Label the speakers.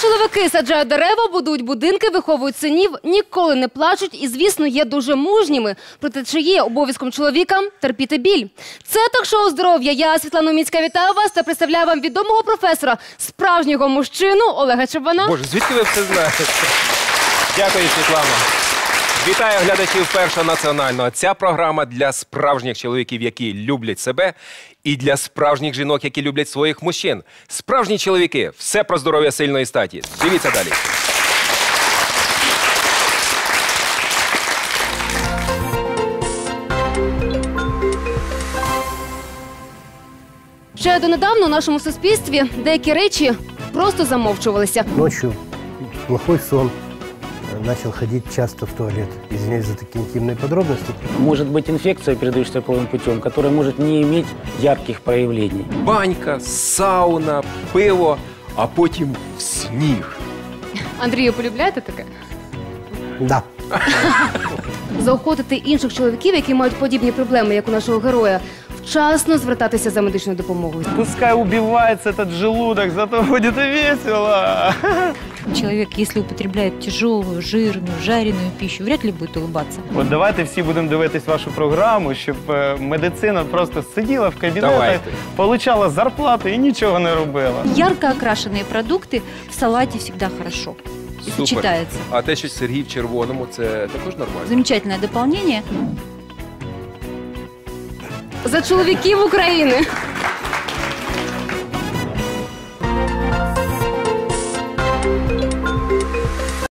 Speaker 1: Чоловіки саджають дерева, будують будинки, виховують синів, ніколи не плачуть і, звісно, є дуже мужніми. Проте чи є обов'язком чоловіка терпіти біль? Це так шоу здоров'я. Я Світлана Міцька вітаю вас та представляю вам відомого професора, справжнього мужчину Олега Чебана.
Speaker 2: Боже, звідки ви все знаєте? Дякую, Світлана. Вітаю глядачів першого національного. Ця програма для справжніх чоловіків, які люблять себе, і для справжніх жінок, які люблять своїх мужчин. Справжні чоловіки, все про здоров'я сильної статі. Дивіться далі.
Speaker 1: Ще донедавна у нашому суспільстві деякі речі просто замовчувалися.
Speaker 3: Ночью плохой сон Э, Начал ходить часто в туалет. Извиняюсь за такие интимные подробности.
Speaker 4: Может быть инфекция, передающаяся половым путем, которая может не иметь ярких проявлений.
Speaker 2: Банька, сауна, пиво, а потім сніг.
Speaker 1: Андрію, полюбляєте таке?
Speaker 3: Да.
Speaker 1: Заохотити інших чоловіків, які мають подібні проблеми, як у нашого героя, вчасно звертатися за медичною допомогою.
Speaker 5: Пускай убивается этот желудок, зато будет весело.
Speaker 6: Человек, если употребляет тяжелую, жирную, жареную пищу, вряд ли будет улыбаться.
Speaker 5: От давайте всі будемо дивитись вашу програму, щоб е, медицина просто сиділа в кабінетах,
Speaker 2: Давайте.
Speaker 5: получала зарплату і нічого не робила.
Speaker 6: Ярко окрашенные продукты в салате всегда хорошо. И
Speaker 2: Супер.
Speaker 6: сочетается.
Speaker 2: А те, що Сергій в червоному, це також нормально.
Speaker 6: Замечательное дополнение.
Speaker 1: За чоловіків України.